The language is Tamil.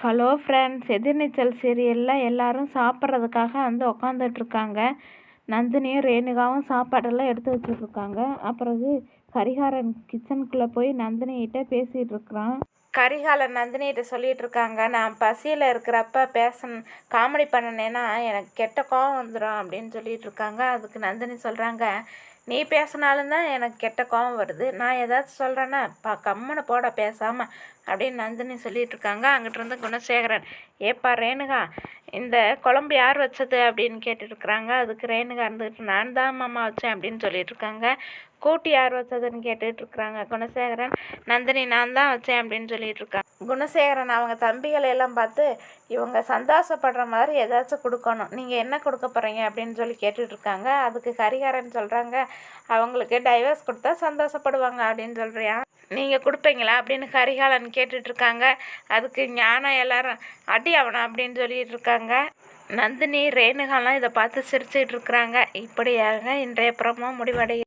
ஹலோ ஃப்ரெண்ட்ஸ் எதிர்நீச்சல் சீரியலில் எல்லாரும் சாப்பிட்றதுக்காக வந்து உக்காந்துட்ருக்காங்க. நந்தினியும் ரேணுகாவும் சாப்பாடெல்லாம் எடுத்து வச்சுட்ருக்காங்க. அப்புறம் கரிகாரன் கிச்சனுக்குள்ளே போய் நந்தினிகிட்ட பேசிகிட்டு இருக்கிறான் கரிகாலன் நந்தினிகிட்ட சொல்லிகிட்டு இருக்காங்க நான் பசியில் இருக்கிறப்ப பேச காமெடி பண்ணினேன்னா எனக்கு கெட்ட கோவம் வந்துடும் அப்படின்னு சொல்லிகிட்டு இருக்காங்க அதுக்கு நந்தினி சொல்கிறாங்க நீ பேசினாலும் தான் எனக்கு கெட்ட கோவம் வருது. நான் ஏதாச்சும் சொல்கிறேன்னா பா கம்முன்னு போட பேசாமல் அப்படின்னு நந்தினி சொல்லிகிட்டு இருக்காங்க அங்கிட்டிருந்து குணசேகரன் ஏப்பா ரேணுகா இந்த குழம்பு யார் வச்சது அப்படின்னு கேட்டுட்ருக்குறாங்க அதுக்கு ரேணுகா இருந்துக்கிட்டு நான் தான் மாமா வச்சேன் அப்படின்னு சொல்லிட்டு இருக்காங்க கூட்டி யார் வச்சதுன்னு கேட்டுட்டு இருக்கிறாங்க குணசேகரன் நந்தினி நான் தான் வச்சேன் அப்படின்னு சொல்லிட்டு இருக்காங்க குணசேகரன் அவங்க தம்பிகளை எல்லாம் பார்த்து இவங்க சந்தோஷப்படுற மாதிரி ஏதாச்சும் கொடுக்கணும். நீங்கள் என்ன கொடுக்க போகிறீங்க அப்படின்னு சொல்லி கேட்டுட்டு இருக்காங்க அதுக்கு ஹரிஹரன் சொல்கிறாங்க அவங்களுக்கு டைவர்ஸ் கொடுத்தா சந்தோஷப்படுவாங்க அப்படின்னு சொல்கிறியா நீங்கள் கொடுப்பீங்களா அப்படின்னு கரிகாலன் கேட்டுட்ருக்காங்க. அதுக்கு ஞானம் எல்லாரும் அடி அவனை? அப்படின்னு சொல்லிட்டு இருக்காங்க நந்தினி ரேணுகாலாம் இதை பார்த்து சிரிச்சிட்டு இருக்கிறாங்க இப்படியாக இன்றைய புறமும் முடிவடை